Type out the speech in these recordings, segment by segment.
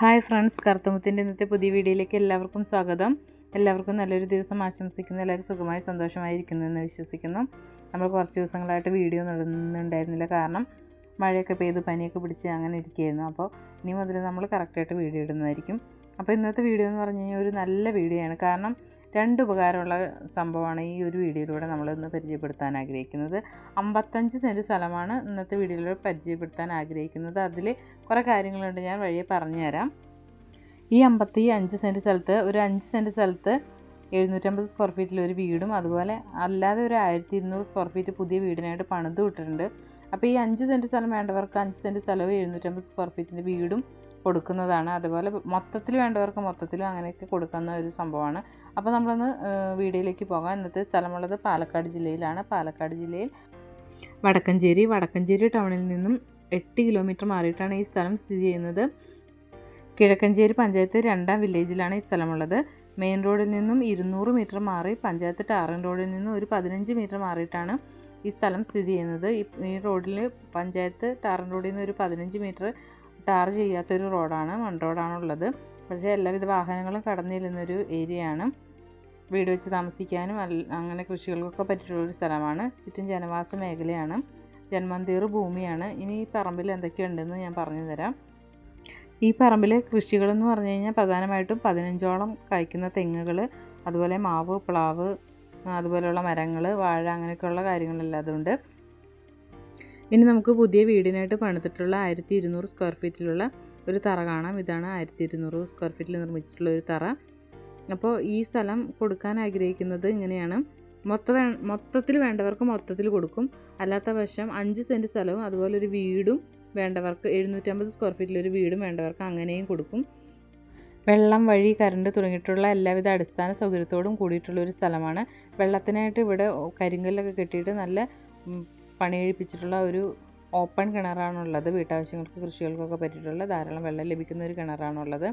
Hi friends കറുത്തമുത്തിന്റെ ഇന്നത്തെ പുതിയ വീഡിയോയിലേക്ക് എല്ലാവർക്കും സ്വാഗതം. എല്ലാവർക്കും നല്ലൊരു ദിവസം ആശംസിക്കുന്നു എല്ലാവരും സുഖമായി സന്തോഷമായിരിക്കുന്നു എന്ന് വിശ്വസിക്കുന്നു. നമ്മൾ കുറച്ച് ദിവസങ്ങളായിട്ട് വീഡിയോ നടന്നുണ്ടായിരുന്നില്ല. കാരണം മഴയൊക്കെ പെയ്ത് പനിയൊക്കെ പിടിച്ച് അങ്ങനെ ഇരിക്കുകയായിരുന്നു. അപ്പോൾ ഇനി മുതൽ നമ്മൾ കറക്റ്റായിട്ട് വീഡിയോ ഇടുന്നതായിരിക്കും. അപ്പോൾ ഇന്നത്തെ വീഡിയോ എന്ന് പറഞ്ഞു കഴിഞ്ഞാൽ ഒരു നല്ല വീഡിയോ ആണ്. കാരണം രണ്ട് ഉപകാരമുള്ള സംഭവമാണ് ഈ ഒരു വീഡിയോയിലൂടെ നമ്മളിന്ന് പരിചയപ്പെടുത്താൻ ആഗ്രഹിക്കുന്നത്. അമ്പത്തഞ്ച് സെന്റ് സ്ഥലമാണ് ഇന്നത്തെ വീഡിയോയിലൂടെ പരിചയപ്പെടുത്താൻ ആഗ്രഹിക്കുന്നത്. അതിൽ കുറേ കാര്യങ്ങളുണ്ട് ഞാൻ വഴിയെ പറഞ്ഞുതരാം. ഈ അമ്പത്തി അഞ്ച് സെന്റ് സ്ഥലത്ത് ഒരു അഞ്ച് സെന്റ് സ്ഥലത്ത് എഴുന്നൂറ്റമ്പത് സ്ക്വയർ ഫീറ്റിൽ ഒരു വീടും അതുപോലെ അല്ലാതെ ഒരു ആയിരത്തി ഇരുന്നൂറ് സ്ക്വയർ ഫീറ്റ് പുതിയ വീടിനായിട്ട് പണിത് വിട്ടിട്ടുണ്ട്. അപ്പോൾ ഈ അഞ്ച് സെന്റ് സ്ഥലം വേണ്ടവർക്ക് അഞ്ച് സെന്റ് സ്ഥലവും എഴുന്നൂറ്റമ്പത് സ്ക്വയർ ഫീറ്റിന്റെ വീടും കൊടുക്കുന്നതാണ്. അതുപോലെ മൊത്തത്തിൽ വേണ്ടവർക്ക് മൊത്തത്തിലും അങ്ങനെയൊക്കെ കൊടുക്കുന്ന ഒരു സംഭവമാണ്. അപ്പോൾ നമ്മളൊന്ന് വീഡിയോയിലേക്ക് പോകാം. ഇന്നത്തെ സ്ഥലമുള്ളത് പാലക്കാട് ജില്ലയിലാണ്. പാലക്കാട് ജില്ലയിൽ വടക്കഞ്ചേരി വടക്കഞ്ചേരി ടൗണിൽ നിന്നും എട്ട് കിലോമീറ്റർ മാറിയിട്ടാണ് ഈ സ്ഥലം സ്ഥിതി ചെയ്യുന്നത്. കിഴക്കഞ്ചേരി പഞ്ചായത്ത് രണ്ടാം വില്ലേജിലാണ് ഈ സ്ഥലമുള്ളത്. മെയിൻ റോഡിൽ നിന്നും ഇരുന്നൂറ് മീറ്റർ മാറി പഞ്ചായത്ത് ടാറിൻ റോഡിൽ നിന്നും ഒരു പതിനഞ്ച് മീറ്റർ മാറിയിട്ടാണ് ഈ സ്ഥലം സ്ഥിതി ചെയ്യുന്നത്. ഈ റോഡിൽ പഞ്ചായത്ത് ടാറിൻ റോഡിൽ നിന്ന് ഒരു പതിനഞ്ച് മീറ്റർ ടാർ ചെയ്യാത്തൊരു റോഡാണ് മൺ റോഡാണുള്ളത്. പക്ഷേ എല്ലാവിധ വാഹനങ്ങളും കടന്നു ചെല്ലുന്നൊരു ഏരിയയാണ്. വീട് വെച്ച് താമസിക്കാനും അങ്ങനെ കൃഷികൾക്കൊക്കെ പറ്റിയിട്ടുള്ളൊരു സ്ഥലമാണ്. ചുറ്റും ജനവാസ മേഖലയാണ്. ജന്മന്തീർ ഭൂമിയാണ്. ഇനി ഈ പറമ്പിൽ എന്തൊക്കെയുണ്ടെന്ന് ഞാൻ പറഞ്ഞു തരാം ഈ പറമ്പിലെ കൃഷികളെന്ന് പറഞ്ഞു കഴിഞ്ഞാൽ പ്രധാനമായിട്ടും പതിനഞ്ചോളം കായ്ക്കുന്ന തെങ്ങുകൾ അതുപോലെ മാവ് പ്ലാവ് അതുപോലെയുള്ള മരങ്ങൾ വാഴ അങ്ങനെയൊക്കെയുള്ള കാര്യങ്ങളെല്ലാം അതുണ്ട്. ഇനി നമുക്ക് പുതിയ വീടിനായിട്ട് പണിതിട്ടുള്ള ആയിരത്തി ഇരുന്നൂറ് സ്ക്വയർ ഫീറ്റിലുള്ള ഒരു തറ കാണാം. ഇതാണ് ആയിരത്തി ഇരുന്നൂറ് സ്ക്വയർ ഫീറ്റിൽ നിർമ്മിച്ചിട്ടുള്ള ഒരു തറ. അപ്പോൾ ഈ സ്ഥലം കൊടുക്കാൻ ആഗ്രഹിക്കുന്നത് ഇങ്ങനെയാണ്. മൊത്ത മൊത്തത്തിൽ വേണ്ടവർക്ക് മൊത്തത്തിൽ കൊടുക്കും. അല്ലാത്ത വശം അഞ്ച് സെന്റ് സ്ഥലവും അതുപോലെ ഒരു വീടും വേണ്ടവർക്ക് എഴുന്നൂറ്റമ്പത് സ്ക്വയർ ഫീറ്റിലൊരു വീടും വേണ്ടവർക്ക് അങ്ങനെയും കൊടുക്കും. വെള്ളം വഴി കറണ്ട് തുടങ്ങിയിട്ടുള്ള എല്ലാവിധ അടിസ്ഥാന സൗകര്യത്തോടും കൂടിയിട്ടുള്ള ഒരു സ്ഥലമാണ്. വെള്ളത്തിനായിട്ട് ഇവിടെ കരിങ്കല്ലൊക്കെ കെട്ടിയിട്ട് നല്ല പണി കഴിപ്പിച്ചിട്ടുള്ള ഒരു ഓപ്പൺ കിണറാണുള്ളത്. വീട്ടാവശ്യങ്ങൾക്ക് കൃഷികൾക്കൊക്കെ പറ്റിയിട്ടുള്ള ധാരാളം വെള്ളം ലഭിക്കുന്ന ഒരു കിണറാണുള്ളത്.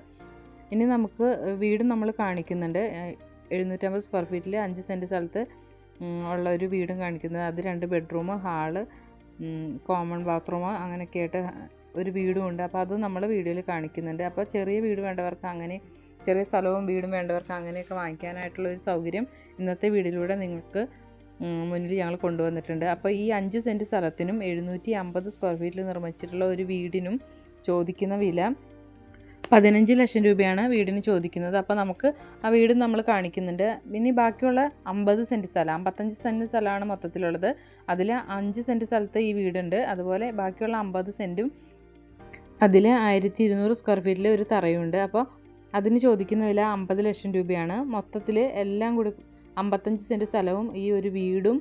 ഇനി നമുക്ക് വീടും നമ്മൾ കാണിക്കുന്നുണ്ട്. എഴുന്നൂറ്റമ്പത് സ്ക്വയർ ഫീറ്റിൽ അഞ്ച് സെന്റ് സ്ഥലത്ത് ഉള്ള ഒരു വീടും കാണിക്കുന്നത്. അത് രണ്ട് ബെഡ്റൂം ഹാൾ കോമൺ ബാത്റൂം അങ്ങനെയൊക്കെ ആയിട്ട് ഒരു വീടും ഉണ്ട്. അപ്പോൾ അത് നമ്മൾ വീഡിയോയിൽ കാണിക്കുന്നുണ്ട്. അപ്പോൾ ചെറിയ വീട് വേണ്ടവർക്ക് അങ്ങനെ ചെറിയ സ്ഥലവും വീടും വേണ്ടവർക്ക് അങ്ങനെയൊക്കെ വാങ്ങിക്കാനായിട്ടുള്ള ഒരു സൗകര്യം ഇന്നത്തെ വീഡിയോയിലൂടെ നിങ്ങൾക്ക് മുന്നിൽ ഞങ്ങൾ കൊണ്ടുവന്നിട്ടുണ്ട്. അപ്പോൾ ഈ അഞ്ച് സെന്റ് സ്ഥലത്തിനും എഴുന്നൂറ്റി അമ്പത് സ്ക്വയർ ഫീറ്റിൽ നിർമ്മിച്ചിട്ടുള്ള ഒരു വീടിനും ചോദിക്കുന്ന വില പതിനഞ്ച് ലക്ഷം രൂപയാണ് വീടിന് ചോദിക്കുന്നത്. അപ്പോൾ നമുക്ക് ആ വീട് നമ്മൾ കാണിക്കുന്നുണ്ട്. ഇനി ബാക്കിയുള്ള അമ്പത് സെന്റ് സ്ഥലം അമ്പത്തഞ്ച് സെന്റ് സ്ഥലമാണ് മൊത്തത്തിലുള്ളത്. അതിൽ അഞ്ച് സെന്റ് സ്ഥലത്ത് ഈ വീടുണ്ട്. അതുപോലെ ബാക്കിയുള്ള അമ്പത് സെന്റും അതിൽ ആയിരത്തി ഇരുന്നൂറ് സ്ക്വയർ ഫീറ്റിൽ ഒരു തറയുണ്ട്. അപ്പോൾ അതിന് ചോദിക്കുന്ന വില അമ്പത് ലക്ഷം രൂപയാണ്. മൊത്തത്തിൽ എല്ലാം കൂടി അമ്പത്തഞ്ച് സെന്റ് സ്ഥലവും ഈ ഒരു വീടും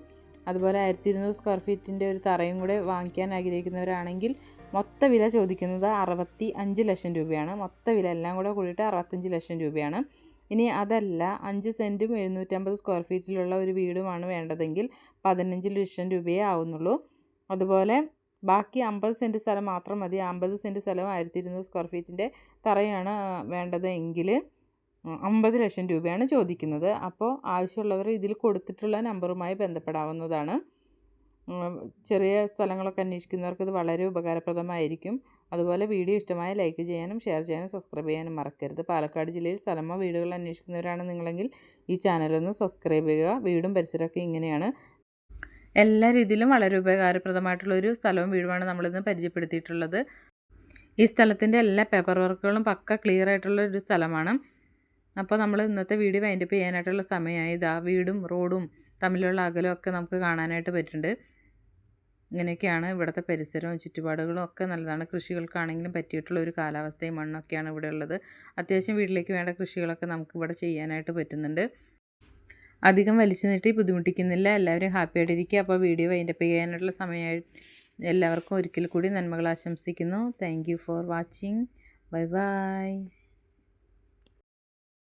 അതുപോലെ ആയിരത്തി ഇരുന്നൂറ് സ്ക്വയർ ഫീറ്റിന്റെ ഒരു തറയും കൂടെ വാങ്ങിക്കാൻ ആഗ്രഹിക്കുന്നവരാണെങ്കിൽ മൊത്ത വില ചോദിക്കുന്നത് അറുപത്തി അഞ്ച് ലക്ഷം രൂപയാണ്. മൊത്ത വില എല്ലാം കൂടെ കൂടിയിട്ട് അറുപത്തഞ്ച് ലക്ഷം രൂപയാണ്. ഇനി അതല്ല അഞ്ച് സെന്റും എഴുന്നൂറ്റമ്പത് സ്ക്വയർ ഫീറ്റിലുള്ള ഒരു വീടുമാണ് വേണ്ടതെങ്കിൽ പതിനഞ്ച് ലക്ഷം രൂപയേ ആവുന്നുള്ളൂ. അതുപോലെ ബാക്കി അമ്പത് സെന്റ് സ്ഥലം മാത്രം മതി. അമ്പത് സെന്റ് സ്ഥലം ആയിരത്തി ഇരുന്നൂറ് സ്ക്വയർ ഫീറ്റിന്റെ തറയാണ് വേണ്ടത് എങ്കിൽ അമ്പത് ലക്ഷം രൂപയാണ് ചോദിക്കുന്നത്. അപ്പോൾ ആവശ്യമുള്ളവർ ഇതിൽ കൊടുത്തിട്ടുള്ള നമ്പറുമായി ബന്ധപ്പെടാവുന്നതാണ്. ചെറിയ സ്ഥലങ്ങളൊക്കെ അന്വേഷിക്കുന്നവർക്ക് ഇത് വളരെ ഉപകാരപ്രദമായിരിക്കും. അതുപോലെ വീഡിയോ ഇഷ്ടമായ ലൈക്ക് ചെയ്യാനും ഷെയർ ചെയ്യാനും സബ്സ്ക്രൈബ് ചെയ്യാനും മറക്കരുത്. പാലക്കാട് ജില്ലയിൽ സ്ഥലമോ വീടുകൾ അന്വേഷിക്കുന്നവരാണ് നിങ്ങളെങ്കിൽ ഈ ചാനലൊന്ന് സബ്സ്ക്രൈബ് ചെയ്യുക. വീടും പരിസരമൊക്കെ ഇങ്ങനെയാണ്. എല്ലാ രീതിയിലും വളരെ ഉപകാരപ്രദമായിട്ടുള്ള ഒരു സ്ഥലവും വീടുമാണ് നമ്മളിന്ന് പരിചയപ്പെടുത്തിയിട്ടുള്ളത്. ഈ സ്ഥലത്തിന്റെ എല്ലാ പേപ്പർ വർക്കുകളും പക്ക ക്ലിയർ ആയിട്ടുള്ള ഒരു സ്ഥലമാണ്. അപ്പോൾ നമ്മൾ ഇന്നത്തെ വീഡിയോ വൈൻഡപ്പ് ചെയ്യാനായിട്ടുള്ള സമയമായി. ഇതാ വീടും റോഡും തമ്മിലുള്ള അകലമൊക്കെ നമുക്ക് കാണാനായിട്ട് പറ്റുന്നുണ്ട്. ഇങ്ങനെയൊക്കെയാണ് ഇവിടുത്തെ പരിസരവും ചുറ്റുപാടുകളും ഒക്കെ നല്ലതാണ്. കൃഷികൾക്കാണെങ്കിലും പറ്റിയിട്ടുള്ള ഒരു കാലാവസ്ഥയും മണ്ണൊക്കെയാണ് ഇവിടെ ഉള്ളത്. അത്യാവശ്യം വീട്ടിലേക്ക് വേണ്ട കൃഷികളൊക്കെ നമുക്ക് ഇവിടെ ചെയ്യാനായിട്ട് പറ്റുന്നുണ്ട്. അധികം വലിച്ചു നീട്ടി ബുദ്ധിമുട്ടിക്കുന്നില്ല. എല്ലാവരും ഹാപ്പി ആയിട്ടിരിക്കുക. അപ്പോൾ വീഡിയോ വൈൻഡപ്പ് ചെയ്യാനുള്ള സമയമായി. എല്ലാവർക്കും ഒരിക്കൽ കൂടി നന്മകൾ ആശംസിക്കുന്നു. Thank for watching bye bye